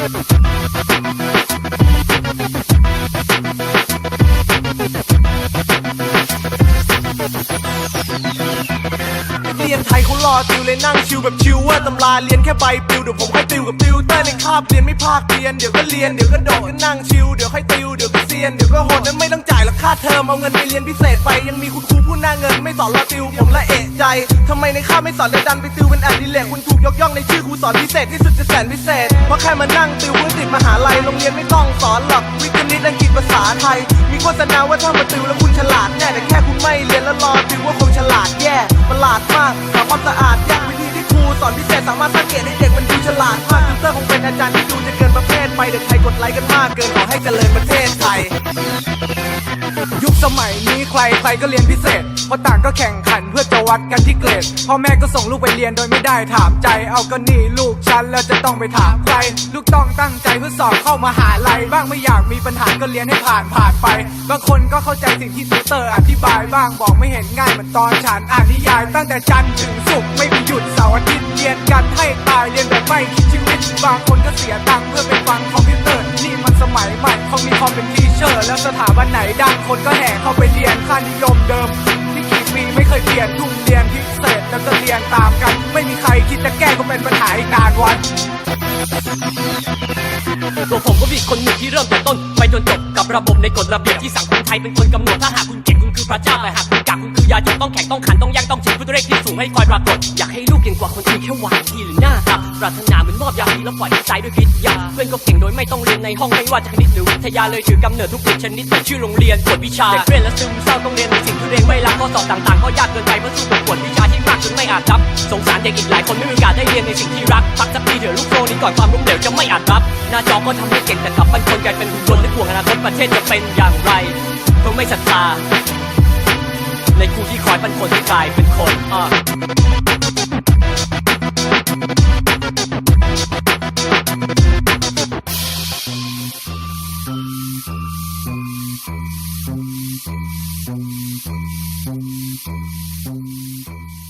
เรียนไทยเขารอติวเลยนั่งชิวแบบชิวว่าตำราเรียนแค่ใบปลิวเดี๋ยวผมค่อยติวกับติวเตอร์ในคาบเรียนไม่ภาคเรียนเดี๋ยวก็เรียนเดี๋ยวก็โดดก็นั่งชิวเดี๋ยวค่อยติวเดี๋ยวก็ เซียนเดี๋ยวก็โหดนั้นไม่ต้องจ่ายหรอกค่าเทอมเอาเงินไปเรียนพิเศษไปยังมีคุณครูผู้หน้าเงิน ไม่สอนเราติวผมละเอะใจทำไมในคาไม่สอนเลยดันไปติวเป็นอดิเรกคุณถูกยกย่องในชื่อครูสอนพิเศษที่สุดจะแสนพิเศษเพราะแค่มานั่งติวเพื่อติดมหาลัยโรงเรียนไม่ต้องสอนหรอกวิทย์คณิตอังกฤษภาษาไทย มีโฆษณาว่าถ้ามาติวแล้วคุณฉลาดแน่แต่แค่คุณไม่เรียนแล้วรอติวว่าคงฉลาดแย่ประหลาดมากหาความสะอาดยากวิธีที่ครูสอนพิเศษสามารถสังเก เภทไปเด็กไทยกดไลค์กันมากเกินขอให้เจริญประเทศไทย มัยนี้ใครใครก็เรียนพิเศษเพราะต่างก็แข่งขันเพื่อจะวัดกันที่เกรดพ่อแม่ก็ส่งลูกไปเรียนโดยไม่ได้ถามใจ เอาก็นี่ลูกฉันแล้วจะต้องไปถามใคร ลูกต้องตั้งใจเพื่อสอบเข้ามาหาลัยบ้างไม่อยากมีปัญหาก็เรียนให้ผ่านผ่านไปบางคนก็เข้าใจสิ่งที่ติวเตอร์อธิบายบ้างบอกไม่เห็นง่ายเหมือนตอนฉันอ่านนิยาย ตั้งแต่จันทร์ถึงศุกร์ไม่มีหยุดเสาร์อาทิตย์เรียนกันให้ตายเรียนแบบไม่คิดชีวิตบางคนก็เสียตังค์เพื่อไปฟังคอมพิวเตอร์นี่มัน สมัยใหม่เขามีคอมเป็นทีเชอร์ แล้วสถาบันไหนดังคนก็แห่เข้าไปเรียนค่านิยมเดิม ที่กี่ปีไม่เคยเปลี่ยนทุ่มเรียนพิเศษแล้วก็เรียนตามกัน ไม่มีใครคิดจะแก้ก็เป็นปัญหาอีกนานวัน ตัวผมก็มีคนหนึ่งที่เริ่มแต่ต้น ไปจนจบกับระบบในกฎระเบียบที่สังคมไทยเป็นคนกำหนดถ้าหากคุณเก่งคุณคือพระเจ้าแต่หากคุณกักคุณคือยาจนต้องแข่งต้องขันต้องแย่งต้องชิงเพื่อตัวเลขที่สูงให้คอยปรากฏอยากให้ลูกเก่งกว่าคนอื่นแค่วานทีหรือหน้าตาปรารถนาเหมือนมอบยาดีแล้วปล่อยให้ใจด้วยพิษยาเพื่อนก็เก่งโดยไม่ต้องเรียนในห้องไม่ว่าจะคณิตหรือวิทยาเลยถือกำเนิดทุกสิ่งชนิดเป็นชื่อโรงเรียนกวดวิชาเด็กเรียนและซึมเศร้าต้องเรียนในสิ่งที่ตัวเองไม่รักข้อสอบต่างๆก็ยากเกินไปเพื่อสู้กับกวดวิชาที่มากจนไม่อาจรับสงสารเด็กอีกหลายคนไม่มีโอกาสได้เรียนในสิ่งที่รักพักสักทีเถอะลูก ก่อนความรุ่งเรืองจะไม่อาจรับ หน้าจอก็ทำให้เก่งแต่กลับปันคนกลายเป็นหุ่นยนต์หรือห่วงอนาคตประเทศจะเป็นอย่างไรเพราไม่ศรัทธาในครูที่คอยเป็นคนที่กลายเป็นคนอ่าうん。